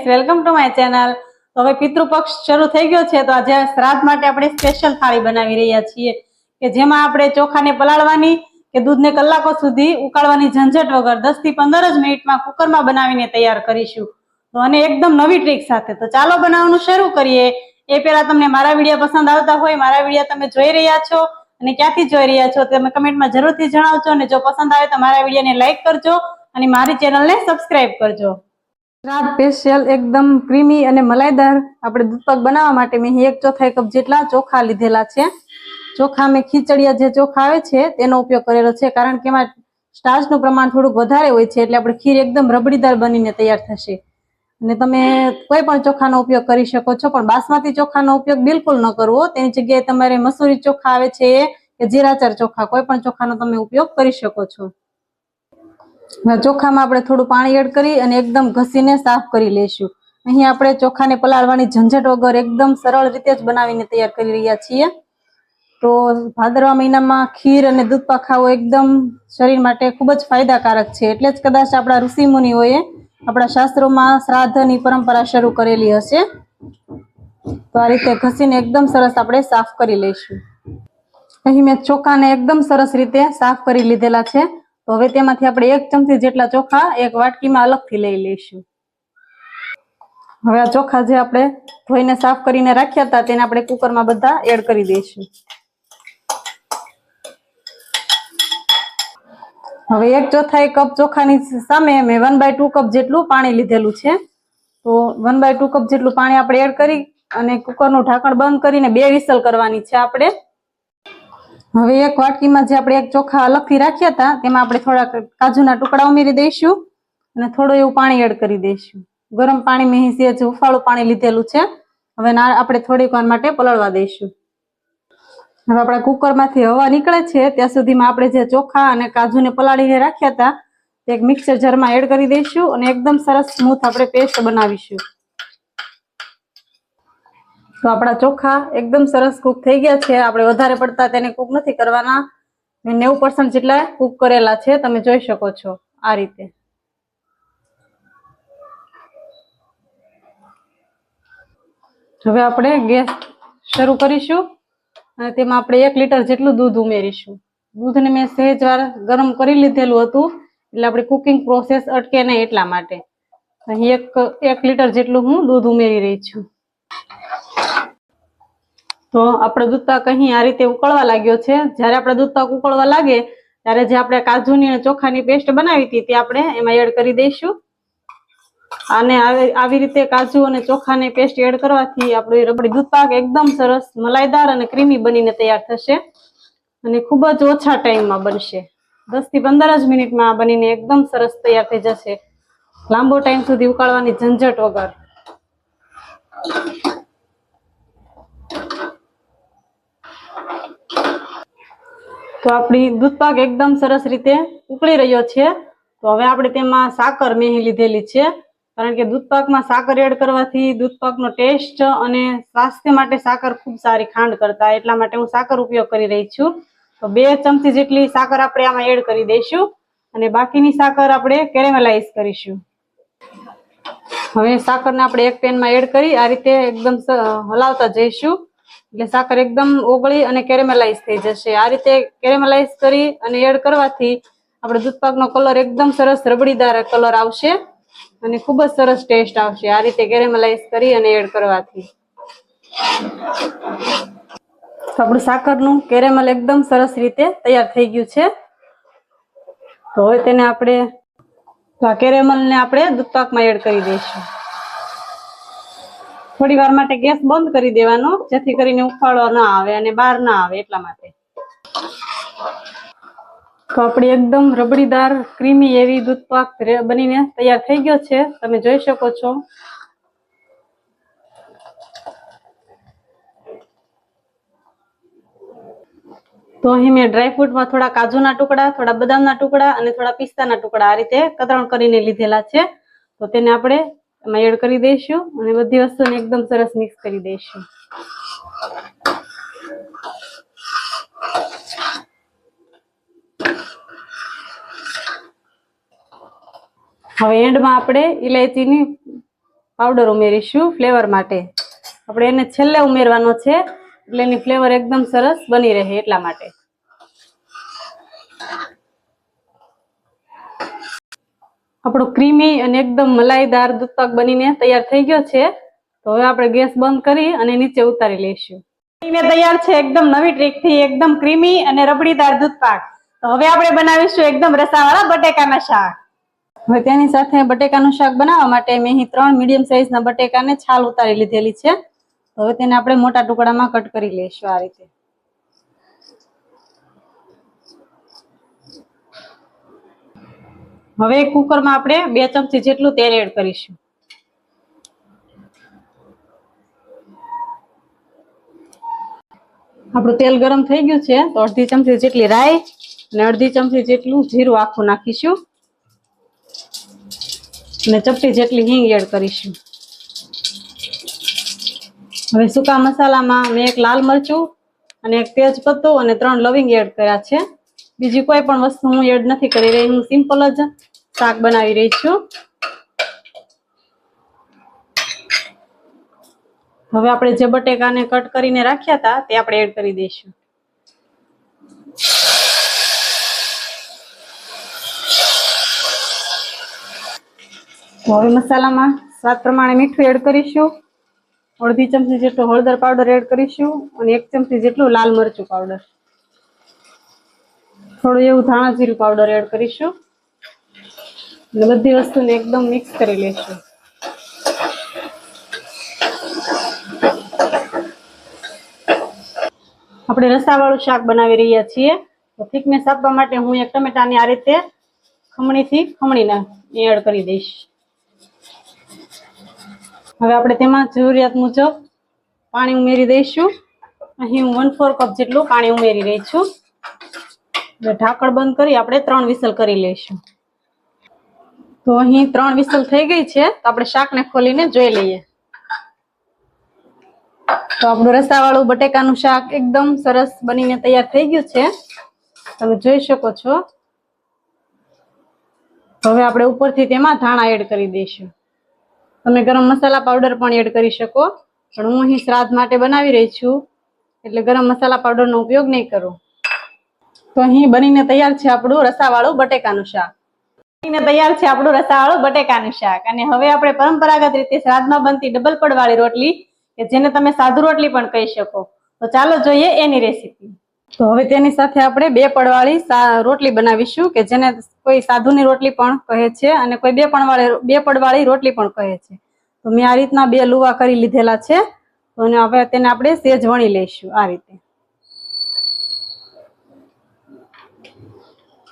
Guys, welcome to my channel. હવે પિતૃપક્ષ શરૂ થઈ ગયો છે, તો આજે શ્રાદ્ધ માટે આપણે સ્પેશિયલ થાળી બનાવી રહ્યા છીએ કે જેમાં આપણે ચોખાને પલાળવાની કે દૂધને કલાકો સુધી ઉકાળવાની ઝંઝટ વગર દસ પંદર જ મિનિટમાં કુકરમાં બનાવીને તૈયાર કરીશું. તો અને એકદમ નવી ટ્રીક સાથે. તો ચાલો બનાવવાનું શરૂ કરીએ. એ પહેલા તમને મારા વીડિયો પસંદ આવતા હોય, મારા વીડિયો તમે જોઈ રહ્યા છો અને ક્યાંથી જોઈ રહ્યા છો તમે કમેન્ટમાં જરૂરથી જણાવજો અને જો પસંદ આવે તો મારા વિડીયોને લાઈક કરજો અને મારી ચેનલને સબસ્ક્રાઇબ કરજો. શ્રાદ્ધ સ્પેશિયલ એકદમ ક્રીમી અને મલાઈદાર આપણે દૂધપાક બનાવવા માટે મેં એક ચોથાઈ કપ જેટલા ચોખા લીધેલા છે. ચોખા મેં ખીચડિયા જે ચોખા આવે છે, તેનો ઉપયોગ કરેલો છે કારણ કે એમાં સ્ટાર્ચનું પ્રમાણ થોડુંક વધારે હોય છે એટલે આપણે ખીર એકદમ રબડીદાર બનીને તૈયાર થશે. અને તમે કોઈ પણ ચોખાનો ઉપયોગ કરી શકો છો, પણ બાસમતી ચોખાનો ઉપયોગ બિલકુલ ન કરવો. તેની જગ્યાએ તમારે મસૂરી ચોખા આવે છે કે જીરાચર ચોખા, કોઈ પણ ચોખાનો તમે ઉપયોગ કરી શકો છો. ચોખામાં આપણે થોડું પાણી એડ કરી અને એકદમ ઘસીને સાફ કરી લઈશું. અહીં આપણે ચોખાને પલાળવાની ઝંઝટ વગર એકદમ સરળ રીતે જ બનાવીને તૈયાર કરી રહ્યા છીએ. તો ભાદરવા મહિનામાં ખીર અને દૂધપા ખાવો એકદમ શરીર માટે ખૂબ જ ફાયદાકારક છે. એટલે જ કદાચ આપણા ઋષિ મુનિઓએ આપણા શાસ્ત્રોમાં શ્રાદ્ધની પરંપરા શરૂ કરેલી હશે. તો આ રીતે ઘસીને એકદમ સરસ આપણે સાફ કરી લઈશું. અહીં મેં ચોખાને એકદમ સરસ રીતે સાફ કરી લીધેલા છે. તો હવે તેમાંથી આપણે એક ચમચી જેટલા ચોખા એક વાટકીમાં અલગથી લઈ લઈશું. હવે આ ચોખા જે આપણે ધોઈને સાફ કરીને રાખ્યા હતા તેને આપણે કુકરમાં બધા એડ કરી દઈશું. હવે એક ચોથાઈ કપ ચોખાની સામે મેં વન બાય ટુ કપ જેટલું પાણી લીધેલું છે. તો વન બાય ટુ કપ જેટલું પાણી આપણે એડ કરી અને કુકરનું ઢાંકણ બંધ કરીને બે વિસલ કરવાની છે આપણે. હવે એક વાટકીમાં જે આપણે એક ચોખા અલગથી રાખ્યા હતા, તેમાં આપણે થોડા કાજુના ટુકડા ઉમેરી દઈશું અને થોડું એવું પાણી એડ કરી દઈશું. ગરમ પાણી મેં સેજ હુફાળું પાણી લીધેલું છે, હવે ના આપણે થોડીક વાર માટે પલળવા દઈશું. હવે આપણા કુકરમાંથી હવા નીકળે છે, ત્યાં સુધીમાં આપણે જે ચોખા અને કાજુને પલાળીને રાખ્યા હતા, તે એક મિક્સર જારમાં એડ કરી દઈશું અને એકદમ સરસ સ્મૂથ આપણે પેસ્ટ બનાવીશું. તો આપણા ચોખા એકદમ સરસ કૂક થઈ ગયા છે. આપણે વધારે પડતા તેને કૂક નથી કરવાના. મેં નેવું પર્સન્ટ જેટલા કૂક કરેલા છે, તમે જોઈ શકો છો આ રીતે. હવે આપણે ગેસ શરૂ કરીશું અને તેમાં આપણે એક લીટર જેટલું દૂધ ઉમેરીશું. દૂધને મેં સહેજ વાર ગરમ કરી લીધેલું હતું, એટલે આપણે કુકિંગ પ્રોસેસ અટકે નહીં એટલા માટે. અહીં એક એક લીટર જેટલું હું દૂધ ઉમેરી રહી છું. તો આપણે દૂધ પાક અહીં આ રીતે ઉકળવા લાગ્યો છે. જ્યારે આપણે દૂધપાક ઉકળવા લાગે, ત્યારે જે આપણે કાજુની અને ચોખાની પેસ્ટ બનાવી હતી તે આપણે એમાં એડ કરી દઈશું. અને આવી રીતે કાજુ અને ચોખાની પેસ્ટ એડ કરવાથી આપણું રબડી દૂધપાક એકદમ સરસ, મલાઈદાર અને ક્રીમી બનીને તૈયાર થશે. અને ખૂબ જ ઓછા ટાઈમમાં બનશે. દસથી પંદર જ મિનિટમાં બનીને એકદમ સરસ તૈયાર થઈ જશે. લાંબો ટાઈમ સુધી ઉકાળવાની ઝંઝટ વગર. તો આપણી દૂધ પાક એકદમ સરસ રીતે ઉકળી રહ્યો છે. તો હવે આપણે તેમાં સાકર મેહી લીધેલી છે. કારણ કે દૂધ પાકમાં સાકર એડ કરવાથી દૂધ પાકનો ટેસ્ટ અને સ્વાસ્થ્ય માટે સાકર ખૂબ સારી ખાંડ કરતા, એટલા માટે હું સાકર ઉપયોગ કરી રહી છું. તો બે ચમચી જેટલી સાકર આપણે આમાં એડ કરી દઈશું અને બાકીની સાકર આપણે કેરેમલાઇઝ કરીશું. હવે સાકરને આપણે એક પેનમાં એડ કરી આ રીતે એકદમ હલાવતા જઈશું. એટલે સાકર એકદમ ઓગળી અને કેરેમલાઇઝ થઈ જશે. આ રીતે કેરેમલાઇઝ કરી અને એડ કરવાથી આપણે દૂધપાકનો કલર એકદમ સરસ રબડીદાર કલર આવશે અને ખૂબ જ સરસ ટેસ્ટ આવશે આ રીતે કેરેમલાઇઝ કરી અને એડ કરવાથી. તો આપણું સાકરનું કેરેમલ એકદમ સરસ રીતે તૈયાર થઈ ગયું છે. તો હવે તેને આપણે તો આ કેરેમલને આપણે દૂધપાકમાં એડ કરી દઈશું. થોડી વાર માટે ગેસ બંધ કરી દેવાનો, જેથી કરીને ઉફાળો ના આવે અને બહાર ના આવે એટલા માટે. તો આપણી એકદમ રબડીદાર, ક્રીમી એવી દૂધ પાક બનીને તૈયાર થઈ ગયો છે. તમે જોઈ શકો છો. તો અહીં મેં ડ્રાયફ્રૂટમાં થોડા કાજુના ટુકડા, થોડા બદામના ટુકડા અને થોડા પિસ્તાના ટુકડા આ રીતે કતરણ કરીને લીધેલા છે. તો તેને આપણે એમાં એડ કરી દઈશું અને બધી વસ્તુને એકદમ સરસ મિક્સ કરી દઈશું. હવે એન્ડમાં આપણે ઇલાયચીની પાવડર ઉમેરીશું ફ્લેવર માટે. આપણે એને છેલ્લે ઉમેરવાનો છે. એટલે એની ફ્લેવર એકદમ સરસ બની રહે એટલા માટે. આપણો ક્રીમી અને એકદમ મલાઈદાર દૂધપાક બનીને તૈયાર થઈ ગયો છે. તો હવે આપણે ગેસ બંધ કરી અને નીચે ઉતારી લઈશું. બનીને તૈયાર છે એકદમ નવી ટ્રીકથી એકદમ ક્રીમી અને રબડીદાર દૂધપાક. તો હવે આપણે બનાવીશું એકદમ રસાવાળા બટેકાના શાક. હવે તેની સાથે બટેકાનું શાક બનાવવા માટે મેં અહીં ત્રણ મીડિયમ સાઇઝના બટેકાને છાલ ઉતારી લીધેલી છે. હવે તેને આપણે મોટા ટુકડામાં કટ કરી લઈશું આ રીતે. હવે કુકરમાં આપણે બે ચમચી જેટલું તેલ એડ કરીશું. આપણું તેલ ગરમ થઈ ગયું છે, તો અડધી ચમચી જેટલી રાઈ અને અડધી ચમચી જેટલું જીરું આખું નાખીશું. અને ચપટી જેટલી હિંગ એડ કરીશું. હવે સૂકા મસાલામાં મેં એક લાલ મરચું અને એક તેજ પત્તો અને ત્રણ લવિંગ એડ કર્યા છે. બીજી કોઈ પણ વસ્તુ હું એડ નથી કરી રહી, હું સિમ્પલ જ શાક બનાવી રહી છું. હવે આપણે જે બટેકાને કટ કરીને રાખ્યા હતા તે આપણે એડ કરી દઈશું. હવે મસાલામાં સ્વાદ પ્રમાણે મીઠું એડ કરીશું. અડધી ચમચી જેટલો હળદર પાવડર એડ કરીશું અને એક ચમચી જેટલું લાલ મરચું પાવડર. થોડું એવું ધાણા જીરું પાવડર એડ કરીશું. અને બધી વસ્તુને એકદમ મિક્સ કરી લઈશું આપણે રસાવાળું શાક બનાવી રહ્યા છીએ. તો થિકનેસ આપવા માટે હું એક ટમેટાની આ રીતે ખમણીથી ખમણીને એડ કરી દઈશ. હવે આપણે તેમાં જરૂરિયાત મુજબ પાણી ઉમેરી દઈશું. અહીં હું વન ફોર કપ જેટલું પાણી ઉમેરી રહી છું. ઢાંકણ બંધ કરી આપણે ત્રણ વિસલ કરી લઈશું. તો અહીં ત્રણ વિસલ થઈ ગઈ છે, તો આપણે શાકને ખોલીને જોઈ લઈએ. તો આપણું રસાવાળું બટેકાનું શાક એકદમ સરસ બનીને તૈયાર થઈ ગયું છે. તમે જોઈ શકો છો. હવે આપણે ઉપરથી તેમાં ધાણા એડ કરી દઈશું. તમે ગરમ મસાલા પાવડર પણ એડ કરી શકો, પણ હું અહીં શ્રાદ્ધ માટે બનાવી રહી છું, એટલે ગરમ મસાલા પાવડરનો ઉપયોગ નહીં કરું. તો અહીં બનીને તૈયાર છે આપણું રસાવાળું બટેકાનું શાક. બનીને તૈયાર છે આપણું રસાવાળું બટેકાનું શાક. અને હવે આપણે પરંપરાગત રીતે શ્રાદ્ધમાં બનતી ડબલ પડવાળી રોટલી, કે જેને તમે સાધુ રોટલી પણ કહી શકો. તો ચાલો જોઈએ એની રેસીપી તો હવે તેની સાથે આપણે બે પડવાળી રોટલી બનાવીશું, કે જેને કોઈ સાધુની રોટલી પણ કહે છે અને કોઈ બે પણવાળી, બે પડવાળી રોટલી પણ કહે છે. તો મેં આ રીતના બે લુવા કરી લીધેલા છે. અને હવે તેને આપણે સેજ વણી લઈશું આ રીતે.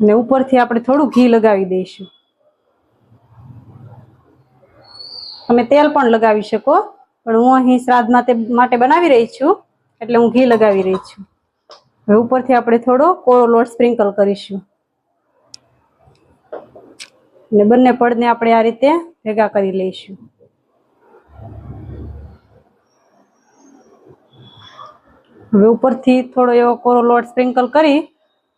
અને ઉપરથી આપણે થોડું ઘી લગાવી દઈશું. તમે તેલ પણ લગાવી શકો, પણ હું અહીં શ્રાદ્ધ માટે માટે બનાવી રહી છું, એટલે હું ઘી લગાવી રહી છું. હવે ઉપરથી આપણે થોડો કોરો લોટ સ્પ્રિંકલ કરીશું. અને બંને પડને આપણે આ રીતે ભેગા કરી લઈશું. હવે ઉપરથી થોડો એવો કોરો લોટ સ્પ્રિંકલ કરી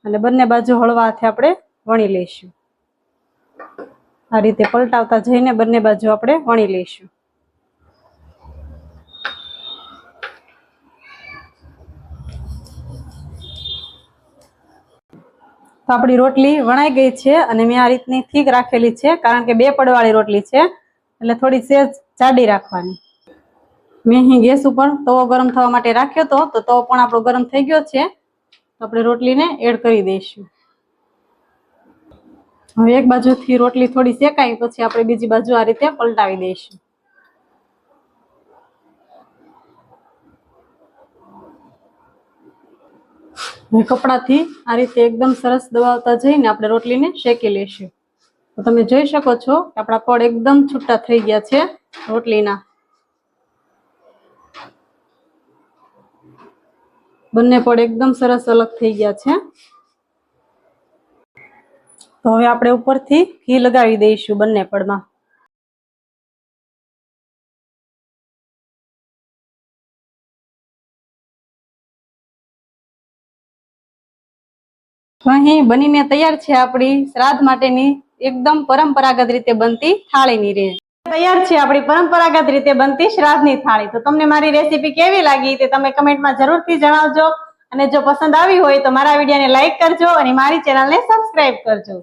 અને બંને બાજુ હળવા હાથે આપણે વણી લઈશું. આ રીતે પલટાવતા જઈને બંને બાજુ આપણે વણી લઈશું. તો આપણી રોટલી વણાઈ ગઈ છે અને મેં આ રીતની થીક રાખેલી છે, કારણ કે બે પડવાળી રોટલી છે, એટલે થોડી સેજ જાડી રાખવાની. મેં અહીં ગેસ ઉપર તવો ગરમ થવા માટે રાખ્યો હતો તો તવો પણ આપણો ગરમ થઈ ગયો છે. આપણે રોટલીને એડ કરી દઈશું. હવે એક બાજુથી રોટલી થોડી શેકાય, પછી આપણે બીજી બાજુ આ રીતે પલટાવી દઈશું. હવે કપડાથી આ રીતે એકદમ સરસ દબાવતા જઈને આપણે રોટલીને શેકી લઈશું. તો તમે જોઈ શકો છો આપણા પડ એકદમ છૂટા થઈ ગયા છે રોટલીના. બંને પડ એકદમ સરસ અલગ થઈ ગયા છે. તો હવે આપણે ઉપરથી ઘી લગાવી દઈશું બંને પડમાં અહીં બનીને તૈયાર છે આપણી શ્રાદ્ધ માટેની એકદમ પરંપરાગત રીતે બનતી થાળીની રીત. તૈયાર છે આપણી પરંપરાગત રીતે બનતી શ્રાદ્ધની થાળી. તો તમને મારી રેસીપી કેવી લાગી તે તમે કમેન્ટમાં જરૂરથી જણાવજો. અને જો પસંદ આવી હોય તો મારા વિડીયોને લાઇક કરજો અને મારી ચેનલને સબસ્ક્રાઇબ કરજો.